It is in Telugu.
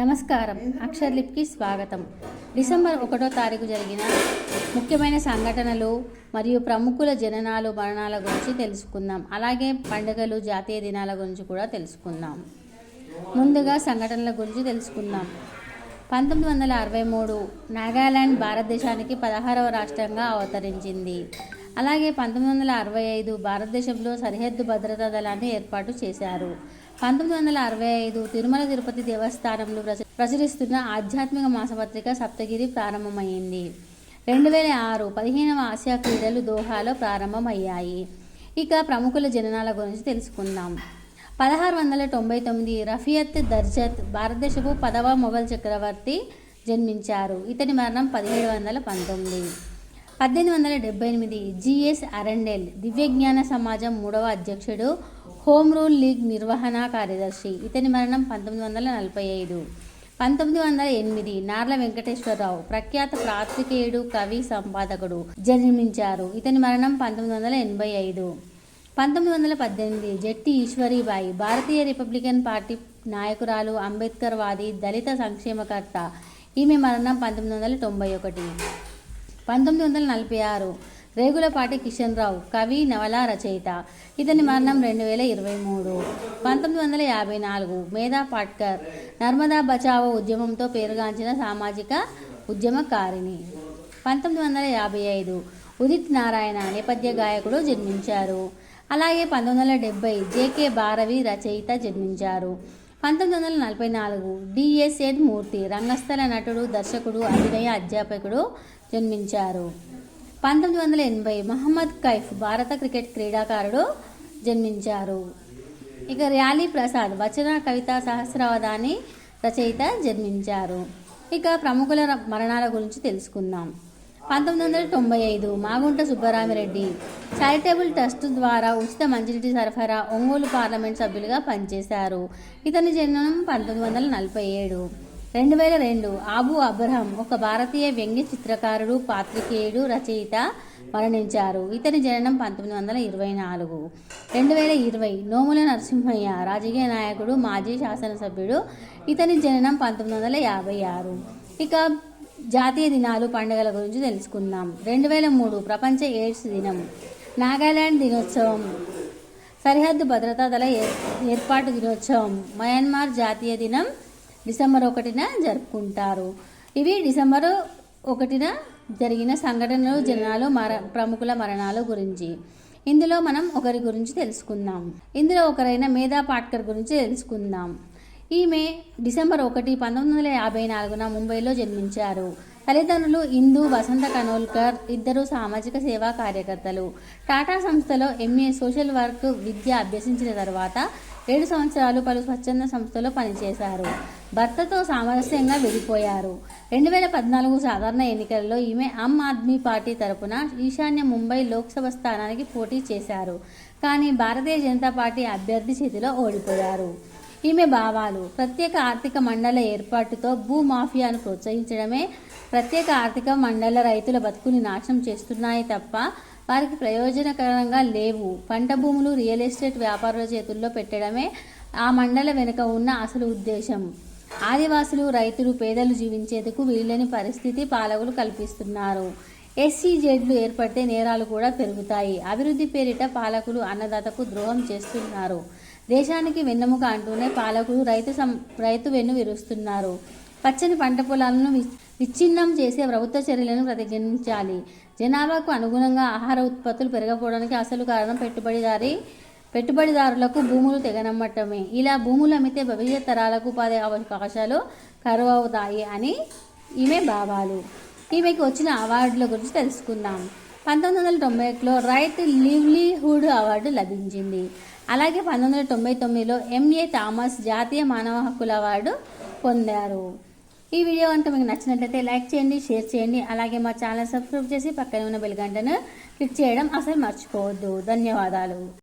నమస్కారం. అక్షర్లిప్కి స్వాగతం. డిసెంబర్ ఒకటో తారీఖు జరిగిన ముఖ్యమైన సంఘటనలు మరియు ప్రముఖుల జననాలు మరణాల గురించి తెలుసుకుందాం. అలాగే పండుగలు జాతీయ దినాల గురించి కూడా తెలుసుకుందాం. ముందుగా సంఘటనల గురించి తెలుసుకుందాం. పంతొమ్మిది వందల అరవై మూడు నాగాలాండ్ భారతదేశానికి పదహారవ రాష్ట్రంగా అవతరించింది. అలాగే పంతొమ్మిది వందల అరవై ఐదు భారతదేశంలో సరిహద్దు భద్రతా దళాన్ని ఏర్పాటు చేశారు. పంతొమ్మిది వందల అరవై ఐదు తిరుమల తిరుపతి దేవస్థానంలో ప్రచ- ప్రచురిస్తున్న ఆధ్యాత్మిక మాసపత్రిక సప్తగిరి ప్రారంభమైంది. రెండు వేల ఆరు పదిహేనవ ఆసియా క్రీడలు దోహాలో ప్రారంభమయ్యాయి. ఇక ప్రముఖుల జననాల గురించి తెలుసుకుందాం. పదహారు వందల తొంభై తొమ్మిది రఫియత్ దర్జత్ భారతదేశపు పదవ మొఘల్ చక్రవర్తి జన్మించారు. ఇతని మరణం పదిహేడు వందల పంతొమ్మిది. పద్దెనిమిది వందల డెబ్బై ఎనిమిది జిఎస్ అరండెల్ దివ్యజ్ఞాన సమాజం మూడవ అధ్యక్షుడు హోమ్ రూల్ లీగ్ నిర్వహణ కార్యదర్శి. ఇతని మరణం పంతొమ్మిది వందల నలభై ఐదు. పంతొమ్మిది వందల ఎనిమిది నార్ల వెంకటేశ్వరరావు ప్రఖ్యాత పాత్రికేయుడు కవి సంపాదకుడు జన్మించారు. ఇతని మరణం పంతొమ్మిది వందల ఎనభై ఐదు. పంతొమ్మిది వందల పద్దెనిమిది జట్టి ఈశ్వరీబాయి భారతీయ రిపబ్లికన్ పార్టీ నాయకురాలు అంబేద్కర్ వాది దళిత సంక్షేమకర్త. ఈమె మరణం పంతొమ్మిది వందల తొంభై ఒకటి. పంతొమ్మిది వందల నలభై ఆరు రేగులపాటి కిషన్ రావు కవి నవల రచయిత. ఇతని మరణం రెండు వేల ఇరవై మూడు. పంతొమ్మిది వందల యాభై నాలుగు. మేధా పాట్కర్ నర్మదా బచావో ఉద్యమంతో పేరుగాంచిన సామాజిక ఉద్యమకారిణి. పంతొమ్మిది వందల యాభై ఐదు. ఉదిత్ నారాయణ నేపథ్య గాయకుడు జన్మించారు. అలాగే పంతొమ్మిది వందల డెబ్బై జేకే భారవి రచయిత జన్మించారు. పంతొమ్మిది వందల నలభై నాలుగు డిఎస్ఎన్ మూర్తి రంగస్థల నటుడు దర్శకుడు అభినయ అధ్యాపకుడు జన్మించారు. పంతొమ్మిది వందల ఎనభై మహమ్మద్ కైఫ్ భారత క్రికెట్ క్రీడాకారుడు జన్మించారు. ఇక ర్యాలీ ప్రసాద్ వచన కవిత సహస్రవదాని రచయిత జన్మించారు. ఇక ప్రముఖుల మరణాల గురించి తెలుసుకుందాం. పంతొమ్మిది వందల తొంభై ఐదు మాగుంట సుబ్బరామిరెడ్డి చారిటబుల్ ట్రస్ట్ ద్వారా ఉచిత మంచినీటి సరఫరా ఒంగోలు పార్లమెంట్ సభ్యులుగా పనిచేశారు. ఇతని జన్మం పంతొమ్మిది వందల నలభై ఏడు. రెండు వేల రెండు ఆబు అబ్రహం ఒక భారతీయ వ్యంగ్య చిత్రకారుడు పాత్రికేయుడు రచయిత మరణించారు. ఇతని జననం పంతొమ్మిది వందల ఇరవై నాలుగు. రెండు వేల ఇరవై నోముల నరసింహయ్య రాజకీయ నాయకుడు మాజీ శాసనసభ్యుడు ఇతని జననం పంతొమ్మిది వందల యాభై ఆరు. ఇక జాతీయ దినాలు పండుగల గురించి తెలుసుకుందాం. రెండు వేల మూడు ప్రపంచ ఎయిడ్స్ దినం. నాగాలాండ్ దినోత్సవం. సరిహద్దు భద్రతా దళ ఏర్- ఏర్పాటు దినోత్సవం. మయన్మార్ జాతీయ దినం. డిసెంబర్ ఒకటిన జరుపుకుంటారు. ఇవి డిసెంబర్ ఒకటిన జరిగిన సంఘటనలు జనాలు మర ప్రముఖుల మరణాల గురించి. ఇందులో మనం ఒకరి గురించి తెలుసుకుందాం. ఇందులో ఒకరైన మేధా పాట్కర్ గురించి తెలుసుకుందాం. ఈమె డిసెంబర్ ఒకటి పంతొమ్మిది వందల యాభై నాలుగున ముంబైలో జన్మించారు. తల్లిదండ్రులు ఇందు వసంత కనోల్కర్ ఇద్దరు సామాజిక సేవా కార్యకర్తలు. టాటా సంస్థలో ఎంఏ సోషల్ వర్క్ విద్య అభ్యసించిన తర్వాత ఏడు సంవత్సరాలు పలు స్వచ్ఛంద సంస్థలో పనిచేశారు. భర్తతో సామరస్యంగా విడిపోయారు. రెండు వేల పద్నాలుగు సాధారణ ఎన్నికల్లో ఈమె ఆమ్ ఆద్మీ పార్టీ తరపున ఈశాన్య ముంబై లోక్సభ స్థానానికి పోటీ చేశారు. కానీ భారతీయ జనతా పార్టీ అభ్యర్థి చేతిలో ఓడిపోయారు. ఈమె భావాలు ప్రత్యేక ఆర్థిక మండల ఏర్పాటుతో భూ మాఫియాను ప్రోత్సహించడమే ప్రత్యేక ఆర్థిక మండల రైతుల బతుకుని నాశనం చేస్తున్నాయి తప్ప వారికి ప్రయోజనకరంగా లేవు. పంట భూములు రియల్ ఎస్టేట్ వ్యాపారుల చేతుల్లో పెట్టడమే ఆ మండల వెనుక ఉన్న అసలు ఉద్దేశం. ఆదివాసులు రైతులు పేదలు జీవించేందుకు వీళ్ళని పరిస్థితి పాలకులు కల్పిస్తున్నారు. ఎస్సీ జెడ్లు ఏర్పడితే నేరాలు కూడా పెరుగుతాయి. అభివృద్ధి పేరిట పాలకులు అన్నదాతకు ద్రోహం చేస్తున్నారు. దేశానికి వెన్నెముక అంటూనే పాలకులు రైతు సం రైతు వెన్ను విరుస్తున్నారు. పచ్చని పంట పొలాలను విచ్ఛిన్నం చేసే ప్రభుత్వ చర్యలను ప్రతిఘటించాలి జనాభాకు అనుగుణంగా ఆహార ఉత్పత్తులు పెరగకపోవడానికి అసలు కారణం పెట్టుబడిదారి పెట్టుబడిదారులకు భూములు తెగనమ్మటమే. ఇలా భూములు అమ్మితే భవిష్యత్ తరాలకు ఉపాధి అవకాశాలు కరువు అవుతాయి అని ఈమె భావాలు. ఈమెకి వచ్చిన అవార్డుల గురించి తెలుసుకుందాం. పంతొమ్మిది వందల తొంభై ఒకటిలో రైట్ లివ్లీహుడ్ అవార్డు లభించింది. అలాగే పంతొమ్మిది వందల తొంభై తొమ్మిదిలో ఎంఏ థామస్ జాతీయ మానవ హక్కుల అవార్డు పొందారు. ఈ వీడియో కనుక మీకు నచ్చినట్లయితే లైక్ చేయండి షేర్ చేయండి. అలాగే మా ఛానల్ సబ్స్క్రైబ్ చేసి పక్కనే ఉన్న బెల్ గంటను క్లిక్ చేయడం అసలు మర్చిపోవద్దు. ధన్యవాదాలు.